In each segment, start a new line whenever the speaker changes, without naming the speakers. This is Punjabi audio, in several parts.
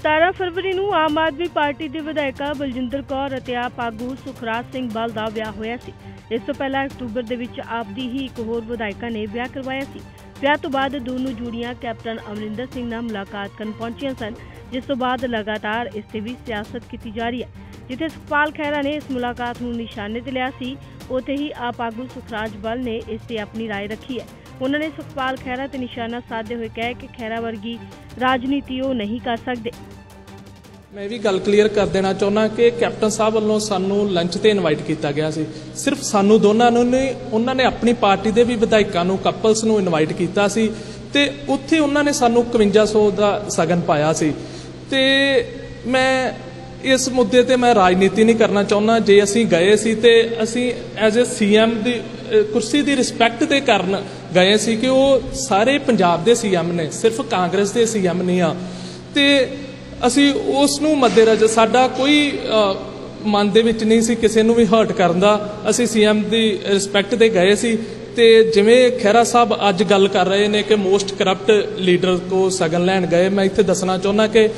17 ਫਰਵਰੀ ਨੂੰ ਆਮ ਆਦਮੀ ਪਾਰਟੀ ਦੀ ਵਿਧਾਇਕਾ ਬਲਜਿੰਦਰ ਕੌਰ ਅਤੇ ਆਪ ਆਗੂ ਸੁਖਰਾਜ ਸਿੰਘ ਬਲ ਦਾ ਵਿਆਹ ਹੋਇਆ ਸੀ ਇਸ ਤੋਂ ਪਹਿਲਾਂ ਅਕਤੂਬਰ ਦੇ ਵਿੱਚ ਆਪ ਦੀ ਹੀ ਇੱਕ ਹੋਰ ਵਿਧਾਇਕਾ ਨੇ ਵਿਆਹ ਕਰਵਾਇਆ ਸੀ ਵਿਆਹ ਤੋਂ ਬਾਅਦ ਦੋਨੋਂ ਜੋੜੀਆਂ ਕੈਪਟਨ ਅਮਰਿੰਦਰ ਸਿੰਘ ਨਾਲ ਮੁਲਾਕਾਤ ਕਰਨ ਪਹੁੰਚੀਆਂ ਸਨ ਜਿਸ ਤੋਂ ਬਾਅਦ ਲਗਾਤਾਰ ਇਸ ਤੇ ਵੀ ਸਿਆਸਤ ਕੀਤੀ ਜਾ ਰਹੀ ਹੈ ਜਿੱਥੇ ਸੁਖਪਾਲ ਖਹਿਰਾ ਨੇ ਇਸ ਮੁਲਾਕਾਤ ਨੂੰ ਨਿਸ਼ਾਨੇ ਤੇ ਲਿਆ ਸੀ ਉੱਥੇ ਹੀ ਆਪ ਆਗੂ ਸੁਖਰਾਜ ਬਲ ਨੇ ਇਸ ਤੇ ਆਪਣੀ رائے ਰੱਖੀ ਹੈ ਉਹਨਾਂ ਨੇ ਸੁਖਪਾਲ ਖਹਿਰਾ ਤੇ ਨਿਸ਼ਾਨਾ ਸਾਧਦੇ ਹੋਏ ਕਿਹਾ ਕਿ ਖਹਿਰਾ ਵਰਗੀ ਰਾਜਨੀਤੀ ਉਹ ਨਹੀਂ ਕਰ ਸਕਦੇ।
ਮੈਂ ਵੀ ਗੱਲ ਕਲੀਅਰ ਕਰ ਦੇਣਾ ਚਾਹੁੰਦਾ ਕਿ ਕੈਪਟਨ ਸਾਹਿਬ ਵੱਲੋਂ ਸਾਨੂੰ ਲੰਚ ਤੇ ਇਨਵਾਈਟ ਕੀਤਾ ਗਿਆ ਸੀ। ਸਿਰਫ ਸਾਨੂੰ ਦੋਨਾਂ ਨੂੰ ਨਹੀਂ, ਉਹਨਾਂ ਨੇ ਆਪਣੀ ਪਾਰਟੀ ਦੇ ਵੀ ਵਿਧਾਇਕਾਂ ਨੂੰ ਕਪਲਸ ਨੂੰ ਇਨਵਾਈਟ ਕੀਤਾ ਸੀ ਤੇ ਉੱਥੇ ਉਹਨਾਂ ਨੇ ਸਾਨੂੰ 5100 ਦਾ ਸਗਨ ਪਾਇਆ ਸੀ। ਤੇ ਮੈਂ ਇਸ ਮੁੱਦੇ ਤੇ ਮੈਂ ਰਾਜਨੀਤੀ ਨਹੀਂ ਕਰਨਾ ਚਾਹੁੰਦਾ। ਜੇ ਅਸੀਂ ਗਏ ਸੀ ਤੇ ਅਸੀਂ ਐਜ਼ ਅ ਸੀਐਮ ਦੀ ਕੁਰਸੀ ਦੀ ਰਿਸਪੈਕਟ ਤੇ ਕਰਨ ਗਏ ਸੀ ਕਿ ਉਹ ਸਾਰੇ ਪੰਜਾਬ ਦੇ ਸੀਐਮ ਨੇ, ਸਿਰਫ ਕਾਂਗਰਸ ਦੇ ਸੀਐਮ ਨਹੀਂ ਆ। ਤੇ ਅਸੀਂ ਉਸ ਨੂੰ ਮੱਦੇਨਜ਼ਰ, ਸਾਡਾ ਕੋਈ ਮਨ ਦੇ ਵਿੱਚ ਨਹੀਂ ਸੀ ਕਿਸੇ ਨੂੰ ਵੀ ਹਰਟ ਕਰਨ ਦਾ। ਅਸੀਂ ਸੀਐਮ ਦੀ ਰਿਸਪੈਕਟ ਤੇ ਗਏ ਸੀ। ਤੇ ਜਿਵੇਂ ਖਹਿਰਾ ਸਾਹਿਬ ਅੱਜ ਗੱਲ ਕਰ ਰਹੇ ਨੇ ਕਿ ਮੋਸਟ ਕਰਪਟ ਲੀਡਰ ਕੋ ਸਗਨ ਲੈਣ ਗਏ, ਮੈਂ ਇੱਥੇ ਦੱਸਣਾ ਚਾਹੁੰਦਾ ਕਿ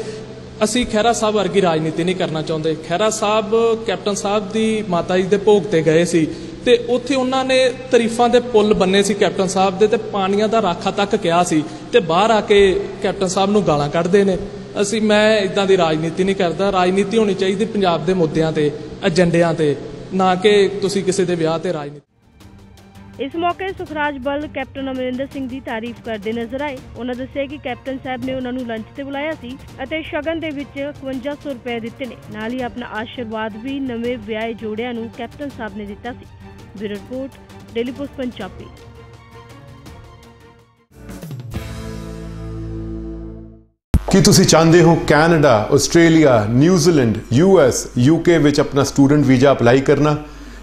ਅਸੀਂ ਖਹਿਰਾ ਸਾਹਿਬ ਵਰਗੀ ਰਾਜਨੀਤੀ ਨਹੀਂ ਕਰਨਾ ਚਾਹੁੰਦੇ। ਖਹਿਰਾ ਸਾਹਿਬ, ਕੈਪਟਨ ਸਾਹਿਬ ਦੀ ਮਾਤਾ ਜੀ ਦੇ ਭੋਗ ਤੇ ਗਏ ਸੀ। ਤੇ ਉੱਥੇ ਉਹਨਾਂ ਨੇ ਤਾਰੀਫਾਂ ਦੇ ਪੁੱਲ ਬੰਨੇ ਸੀ ਕੈਪਟਨ ਸਾਹਿਬ ਦੇ ਤੇ ਪਾਣੀਆਂ ਦਾ ਰਾਖਾ ਤੱਕ ਕਿਹਾ ਸੀ ਤੇ ਬਾਹਰ ਆ ਕੇ ਕੈਪਟਨ ਸਾਹਿਬ ਨੂੰ ਗਾਲਾਂ ਕੱਢਦੇ ਨੇ। ਅਸੀਂ ਮੈਂ ਇਦਾਂ ਦੀ ਰਾਜਨੀਤੀ ਨਹੀਂ ਕਰਦਾ, ਰਾਜਨੀਤੀ ਹੋਣੀ ਚਾਹੀਦੀ ਪੰਜਾਬ ਦੇ ਮੁੱਦਿਆਂ ਤੇ, ਏਜੰਡਿਆਂ ਤੇ, ਨਾ ਕਿ ਤੁਸੀਂ ਕਿਸੇ ਦੇ ਵਿਆਹ ਤੇ ਰਾਜਨੀਤੀ।
ਇਸ ਮੌਕੇ ਸੁਖਰਾਜ ਬਲ, ਕੈਪਟਨ ਅਮਰਿੰਦਰ ਸਿੰਘ ਦੀ ਤਾਰੀਫ ਕਰਦੇ ਨਜ਼ਰ ਆਏ। ਉਹਨਾਂ ਦੱਸਿਆ ਕਿ ਕੈਪਟਨ ਸਾਹਿਬ ਨੇ ਉਹਨਾਂ ਨੂੰ ਲੰਚ ਤੇ ਬੁਲਾਇਆ ਸੀ ਅਤੇ ਸ਼ਗਨ ਦੇ ਵਿੱਚ 5100 ਰੁਪਏ ਦਿੱਤੇ ਨੇ। ਨਾਲ ਹੀ ਆਪਣਾ ਆਸ਼ੀਰਵਾਦ ਵੀ ਨਵੇਂ ਵਿਆਹੇ ਜੋੜਿਆਂ ਨੂੰ ਕੈਪਟਨ ਸਾਹਿਬ ਨੇ ਦਿੱਤਾ ਸੀ। Bureau report, daily post Punjabi.
ਕੀ ਤੁਸੀਂ ਚਾਹੁੰਦੇ ਹੋ Canada, Australia, New Zealand US UK ਵਿੱਚ ਆਪਣਾ ਸਟੂਡੈਂਟ ਵੀਜ਼ਾ ਅਪਲਾਈ ਕਰਨਾ?